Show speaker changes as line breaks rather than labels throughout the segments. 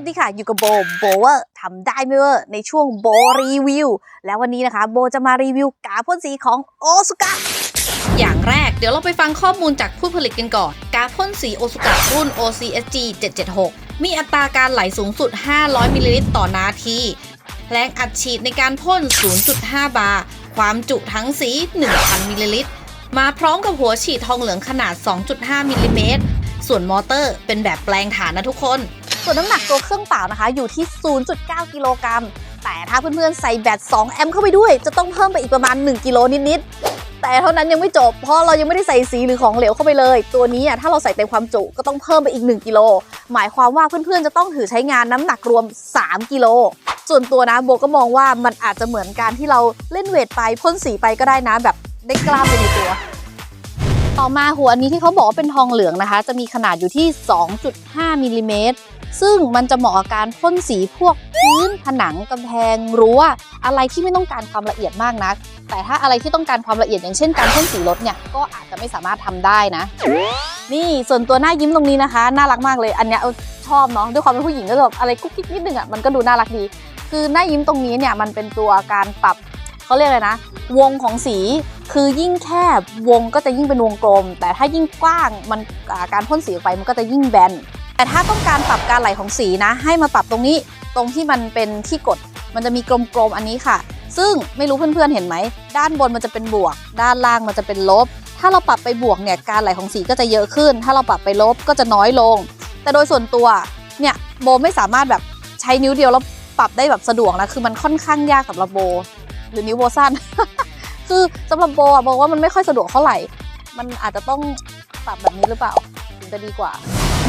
สวัสดีค่ะ อยู่กับโบโบเวอร์ทำได้ไหมเวอร์ในช่วงโบรีวิว แล้ววันนี้นะคะ โบจะมารีวิวกาพ่นสีของโอซุกะ
อย่างแรกเดี๋ยวเราไปฟังข้อมูลจากผู้ผลิตกันก่อน กาพ่นสีโอซุกะรุ่น OCSG 776 มีอัตราการไหลสูงสุด 500 มิลลิลิตรต่อนาที แรงอัดฉีดในการพ่น 0.5 บาร์ ความจุทั้งสี 1,000 มิลลิลิตร มาพร้อมกับหัวฉีดทองเหลืองขนาด 2.5 มิลลิเมตร ส่วนมอเตอร์เป็นแบบแปลงฐานนะทุกคน
ส่วนน้ำหนักตัวเครื่องเปล่านะคะ อยู่ที่ 0.9 กิโลกรัม แต่ถ้าเพื่อนๆ ใส่แบต 2 แอมป์เข้าไปด้วย จะต้องเพิ่มไปอีกประมาณ 1 กิโลนิดๆ แต่เท่านั้นยังไม่จบ เพราะเรายังไม่ได้ใส่สีหรือของเหลวเข้าไปเลย ตัวนี้อะถ้าเราใส่เต็มความจุก็ต้องเพิ่มไปอีก 1 กิโล หมายความว่าเพื่อนๆ จะต้องถือใช้งานน้ำหนักรวม 3 กิโลส่วนตัวนะโบก็มองว่ามันอาจจะเหมือนการที่เราเล่นเวทไปพ่นสีไปก็ได้นะแบบได้กล้ามไปในตัว ต่อมาหัวอันนี้ที่เขาบอกว่าเป็นทองเหลืองนะคะ จะมีขนาดอยู่ที่ 2.5มิลลิเมตร ซึ่งมันจะเหมาะกับการพ่นสีพวกพื้นผนังกำแพงรั้วอะไรที่ไม่ต้องการความละเอียดมากนัก แต่ถ้าอะไรที่ต้องการความละเอียดอย่างเช่นการพ่นสีรถเนี่ยก็อาจจะไม่สามารถทำได้นะ นี่ส่วนตัวหน้ายิ้มตรงนี้นะคะ น่ารักมากเลยอันเนี้ยชอบเนาะด้วยความเป็นผู้หญิงก็แบบอะไรกุ๊กกิ๊กนิดนึงอะมันก็ดูน่ารักดี คือหน้ายิ้มตรงนี้เนี่ยมันเป็นตัวการปรับเขาเรียกอะไรนะ วงของสีคือยิ่งแคบวงก็จะยิ่งเป็นวงกลม แต่ถ้ายิ่งกว้างมันการพ่นสีออกไปมันก็จะยิ่งแบน แต่ถ้าต้องการปรับการไหลของสีนะ ให้มาปรับตรงนี้ตรงที่มันเป็นที่กด มันจะมีกลมๆอันนี้ค่ะ ซึ่งไม่รู้เพื่อนๆเห็นไหม ด้านบนมันจะเป็นบวก ด้านล่างมันจะเป็นลบ ถ้าเราปรับไปบวกเนี่ยการไหลของสีก็จะเยอะขึ้น ถ้าเราปรับไปลบก็จะน้อยลง แต่โดยส่วนตัวเนี่ยโบไม่สามารถแบบใช้นิ้วเดียวแล้วปรับได้แบบสะดวกนะคือมันค่อนข้างยากสำหรับโบ หรือนิ้วโบสั้นคือสำหรับโบอะบอกว่ามันไม่ค่อยสะดวกเท่าไหร่ มันอาจจะต้องปรับแบบนี้หรือเปล่า ถึงจะดีกว่า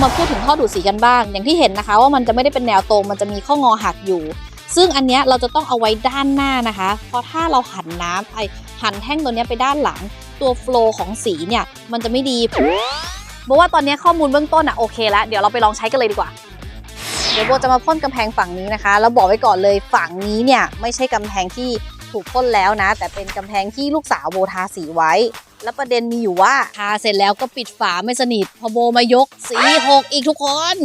มาพูดถึงท่อดูดสีกันบ้าง อย่างที่เห็นนะคะ ว่ามันจะไม่ได้เป็นแนวตรงมันจะมีข้องอหักอยู่ ซึ่งอันนี้เราจะต้องเอาไว้ด้านหน้านะคะ เพราะถ้าเราหันน้ำไอหันแท่งตัวนี้ไปด้านหลัง ตัวโฟลว์ของสีเนี่ยมันจะไม่ดีบอกว่าตอนนี้ข้อมูลเบื้องต้นอะโอเคแล้วเดี๋ยวเราไปลองใช้กันเลยดีกว่าเดี๋ยวโบจะมาพ่นกำแพงฝั่งนี้นะคะ แล้วบอกไว้ก่อนเลยฝั่งนี้เนี่ยไม่ใช่กำแพงที่ถูกพ่นแล้วนะ แต่เป็นกำแพงที่ลูกสาวโบทาสีไว้ แล้วประเด็นมีอยู่ว่าทาเสร็จแล้วก็ปิดฝาไม่สนิท พอโบมายกสีหกอีกทุกคน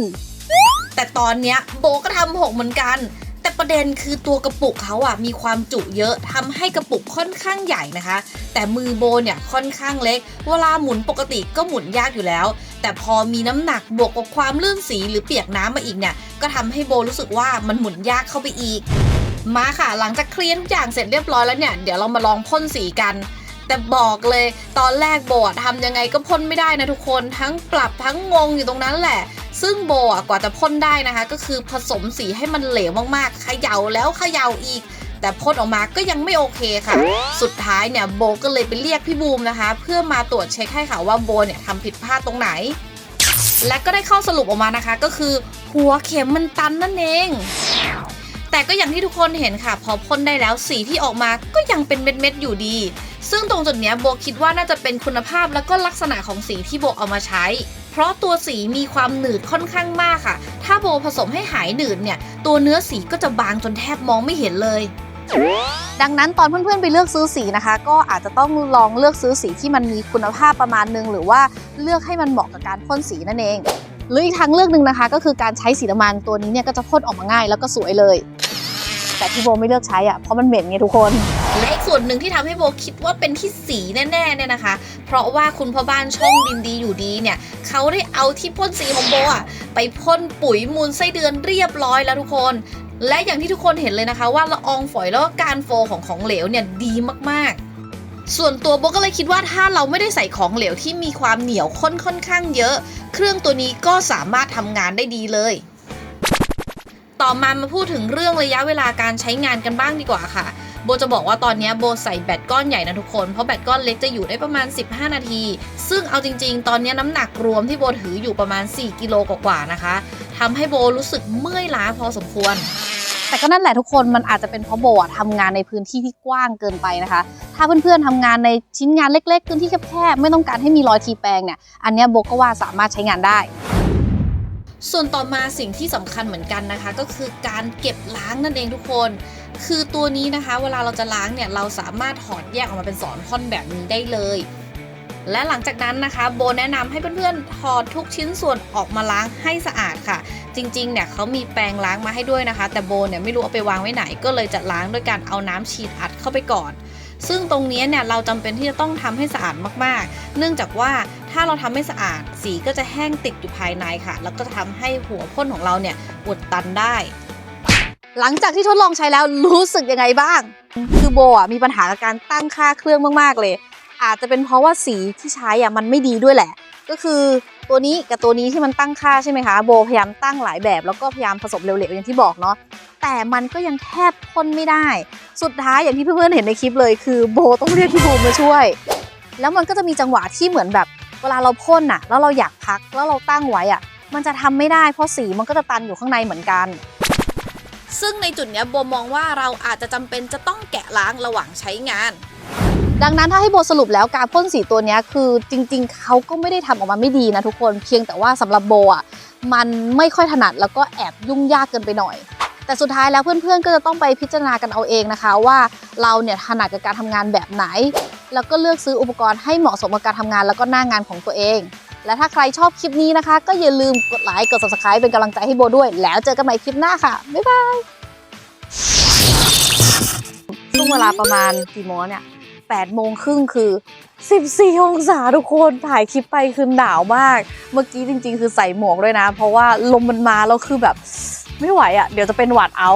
แต่ตอนเนี้ยโบก็ทำหกเหมือนกัน แต่ประเด็นคือตัวกระปุกเขาอะมีความจุเยอะทำให้กระปุกค่อนข้างใหญ่นะคะ แต่มือโบเนี่ยค่อนข้างเล็ก เวลาหมุนปกติก็หมุนยากอยู่แล้ว แต่พอมีน้ำหนักบวกกับความลื่นสีหรือเปียกน้ำมาอีกเนี่ย ก็ทำให้โบรู้สึกว่ามันหมุนยากเข้าไปอีก มาค่ะ หลังจากเคลียร์ทุกอย่างเสร็จเรียบร้อยแล้วเนี่ย เดี๋ยวเรามาลองพ่นสีกัน แต่บอกเลยตอนแรกโบอะทำยังไงก็พ่นไม่ได้นะทุกคนทั้งปรับทั้งงงอยู่ตรงนั้นแหละ ซึ่งโบอะกว่าจะพ่นได้นะคะ ก็คือผสมสีให้มันเหลวมากๆเขย่าแล้วเขย่าอีกแต่พ่นออกมาก็ยังไม่โอเคค่ะ สุดท้ายเนี่ยโบก็เลยไปเรียกพี่บูมนะคะ เพื่อมาตรวจเช็คให้ค่ะว่าโบเนี่ยทำผิดพลาดตรงไหน และก็ได้ข้อสรุปออกมานะคะ ก็คือหัวเข็มมันตันนั่นเอง แต่ก็อย่างที่ทุกคนเห็นค่ะ พอพ่นได้แล้วสีที่ออกมาก็ยังเป็นเม็ดๆอยู่ดี ซึ่งตรงจุดนี้โบคิดว่าน่าจะเป็นคุณภาพแล้วก็ลักษณะของสีที่โบเอามาใช้ เพราะตัวสีมีความหนืดค่อนข้างมากค่ะ ถ้าโบผสมให้หายหนืดเนี่ย ตัวเนื้อสีก็จะบางจนแทบมองไม่เห็นเลย
ดังนั้นตอนเพื่อนๆไปเลือกซื้อสีนะคะ ก็อาจจะต้องลองเลือกซื้อสีที่มันมีคุณภาพประมาณนึง หรือว่าเลือกให้มันเหมาะกับการพ่นสีนั่นเองหรืออีกทางเลือกหนึ่งนะคะ ก็คือการใช้สีน้ำมันตัวนี้เนี่ยก็จะพ่นออกมาง่ายแล้วก็สวยเลย แต่ที่โบไม่เลือกใช้อะเพราะมันเหม็นไงทุกคน
วนหนึ่งที่ทำให้โบคิดว่าเป็นที่สีแน่ๆเนี่ยนะคะ เพราะว่าคุณพ่อบ้านช่องดินดีอยู่ดีเนี่ยเขาได้เอาที่พ่นสีของโบอะไปพ่นปุ๋ยมูลไส้เดือนเรียบร้อยแล้วทุกคนและอย่างที่ทุกคนเห็นเลยนะคะว่าละอองฝอยแล้วก็การโฟของของเหลวเนี่ยดีมากๆ ส่วนตัวโบก็เลยคิดว่าถ้าเราไม่ได้ใส่ของเหลวที่มีความเหนียวข้นค่อนข้างเยอะ เครื่องตัวนี้ก็สามารถทำงานได้ดีเลย ต่อมามาพูดถึงเรื่องระยะเวลาการใช้งานกันบ้างดีกว่าค่ะ โบจะบอกว่าตอนนี้โบใส่แบตก้อนใหญ่นะทุกคน เพราะแบตก้อนเล็กจะอยู่ได้ประมาณ 15 นาที ซึ่งเอาจริง ๆ ตอนนี้น้ำหนักรวมที่โบถืออยู่ประมาณ 4 กิโลกว่าๆนะคะทำให้โบรู้สึกเมื่อยล้าพอสมควร
แต่ก็นั่นแหละทุกคนมันอาจจะเป็นเพราะโบอะทำงานในพื้นที่ที่กว้างเกินไปนะคะ ถ้าเพื่อนๆทำงานในชิ้นงานเล็ก ๆ พื้นที่แคบๆไม่ต้องการให้มีรอยทีแปรงเนี่ยอันเนี้ยโบก็ว่าสามารถใช้งานได้
ส่วนต่อมาสิ่งที่สำคัญเหมือนกันนะคะ ก็คือการเก็บล้างนั่นเองทุกคน คือตัวนี้นะคะ เวลาเราจะล้างเนี่ยเราสามารถถอดแยกออกมาเป็นสอนท่อนแบบนี้ได้เลย และหลังจากนั้นนะคะ โบแนะนำให้เพื่อนๆถอดทุกชิ้นส่วนออกมาล้างให้สะอาดค่ะ จริงๆเนี่ยเขามีแปรงล้างมาให้ด้วยนะคะ แต่โบเนี่ยไม่รู้เอาไปวางไว้ไหน ก็เลยจะล้างด้วยการเอาน้ำฉีดอัดเข้าไปก่อนซึ่งตรงนี้เนี่ยเราจำเป็นที่จะต้องทำให้สะอาดมากๆ เนื่องจากว่าถ้าเราทำไม่สะอาดสีก็จะแห้งติดอยู่ภายในค่ะ แล้วก็จะทำให้หัวพ่นของเราเนี่ยอุดตันได้
หลังจากที่ทดลองใช้แล้วรู้สึกยังไงบ้าง คือโบอะมีปัญหากับการตั้งค่าเครื่องมากๆเลย อาจจะเป็นเพราะว่าสีที่ใช้อะมันไม่ดีด้วยแหละ ก็คือตัวนี้กับตัวนี้ที่มันตั้งค่าใช่ไหมคะโบพยายามตั้งหลายแบบ แล้วก็พยายามผสมเร็วๆอย่างที่บอกเนาะแต่มันก็ยังแทบพ่นไม่ได้ สุดท้ายอย่างที่เพื่อนๆเห็นในคลิปเลย คือโบต้องเรียกพี่บูมมาช่วย แล้วมันก็จะมีจังหวะที่เหมือนแบบเวลาเราพ่นอะแล้วเราอยากพักแล้วเราตั้งไว้อะมันจะทำไม่ได้เพราะสีมันก็จะตันอยู่ข้างในเหมือนกัน
ซึ่งในจุดนี้โบมองว่าเราอาจจะจำเป็นจะต้องแกะล้างระหว่างใช้งาน
ดังนั้นถ้าให้โบสรุปแล้วการพ่นสีตัวนี้คือจริงๆ เขาก็ไม่ได้ทำออกมาไม่ดีนะทุกคนเพียงแต่ว่าสำหรับโบอะมันไม่ค่อยถนัดแล้วก็แอบยุ่งยากเกินไปหน่อย แต่สุดท้ายแล้วเพื่อนๆ ก็จะต้องไปพิจารณากันเอาเองนะคะ ว่าเราเนี่ยถนัดกับการทำงานแบบไหน แล้วก็เลือกซื้ออุปกรณ์ให้เหมาะสมกับการทำงานแล้วก็หน้างานของตัวเอง และถ้าใครชอบคลิปนี้นะคะ ก็อย่าลืมกดไลค์กด subscribe เป็นกำลังใจให้โบด้วย แล้วเจอกันใหม่คลิปหน้าค่ะ บ๊ายบายช่วงเวลาประมาณกี่โมงเนี่ย8โมงครึ่งคือ 14 องศาทุกคนถ่ายคลิปไปคือหนาวมาก เมื่อกี้จริง ๆ คือใส่หมวกด้วยนะ เพราะว่าลมมันมาแล้วคือแบบไม่ไหวอะ่ะ เดี๋ยวจะเป็นหวัดเอา